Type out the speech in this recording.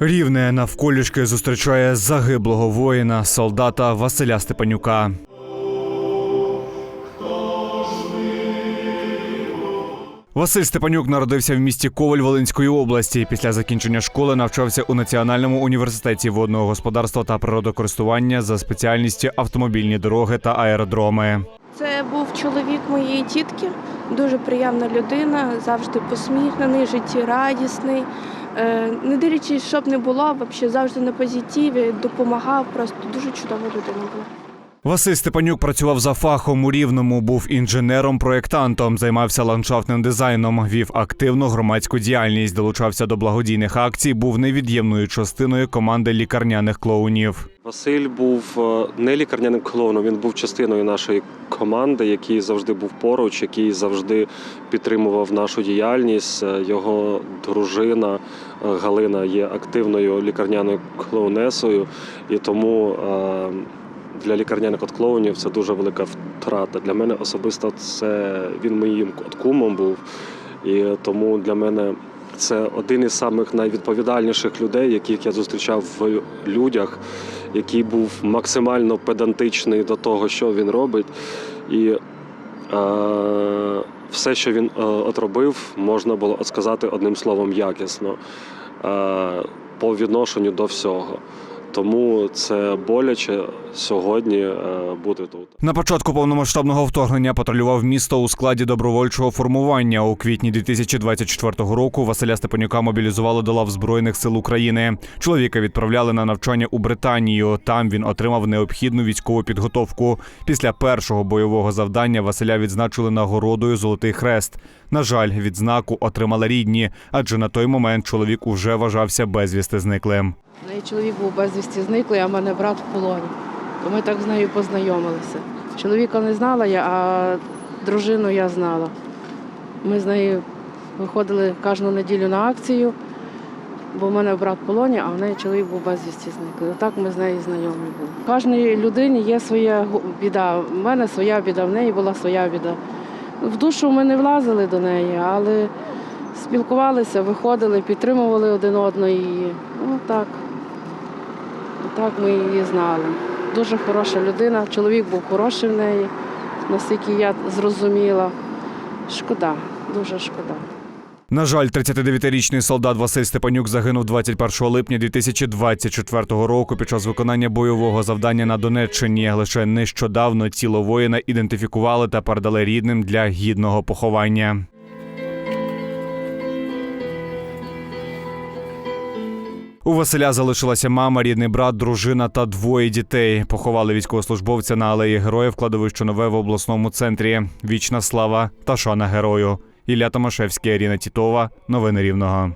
Рівне навколішки зустрічає загиблого воїна, солдата Василя Степанюка. Василь Степанюк народився в місті Коваль Волинської області. Після закінчення школи навчався у Національному університеті водного господарства та природокористування за спеціальністю автомобільні дороги та аеродроми. Це був чоловік моєї тітки, дуже приємна людина, завжди посміхнений, життєрадісний. Не дивлячись, щоб не було, взагалі завжди на позитиві, допомагав, просто дуже чудова людина була. Василь Степанюк працював за фахом у Рівному, був інженером-проєктантом, займався ландшафтним дизайном, вів активну громадську діяльність, долучався до благодійних акцій, був невід'ємною частиною команди лікарняних клоунів. Василь був е, не лікарняним клоуном, він був частиною нашої команди, який завжди був поруч, який завжди підтримував нашу діяльність. Е, Його дружина е, Галина є активною лікарняною клоунесою, і тому для лікарняних от клоунів це дуже велика втрата. Для мене особисто це він моїм от кумом був, і тому для мене. Це один із самих найвідповідальніших людей, яких я зустрічав в людях, який був максимально педантичний до того, що він робить. І е, все, що він е, отробив, можна було сказати одним словом якісно е, по відношенню до всього. Тому це боляче сьогодні е, бути тут. На початку повномасштабного вторгнення патрулював місто у складі добровольчого формування. У квітні 2024 року Василя Степанюка мобілізували до лав Збройних сил України. Чоловіка відправляли на навчання у Британію. Там він отримав необхідну військову підготовку. Після першого бойового завдання Василя відзначили нагородою Золотий Хрест. На жаль, відзнаку отримали рідні, адже на той момент чоловік уже вважався безвісти зниклим. В неї чоловік був безвісті зниклий, а в мене брат в полоні. То ми так з нею познайомилися. Чоловіка не знала я, а дружину я знала. Ми з нею виходили кожну неділю на акцію, бо в мене брат в полоні, а в неї чоловік був безвісті зниклий. Так ми з нею знайомі були. У кожній людині є своя біда. У мене своя біда, в неї була своя біда. В душу ми не влазили до неї, але спілкувалися, виходили, підтримували один одного і ну так. Так ми її знали. Дуже хороша людина. Чоловік був хороший в неї, наскільки я зрозуміла. Шкода, дуже шкода. На жаль, 39-річний солдат Василь Степанюк загинув 21 липня 2024 року під час виконання бойового завдання на Донеччині. Лише нещодавно тіло воїна ідентифікували та передали рідним для гідного поховання. У Василя залишилася мама, рідний брат, дружина та двоє дітей. Поховали військовослужбовця на алеї героїв, кладовище нове в обласному центрі. Вічна слава та шана герою. Ілля Томашевський, Аріна Тітова. Новини Рівного.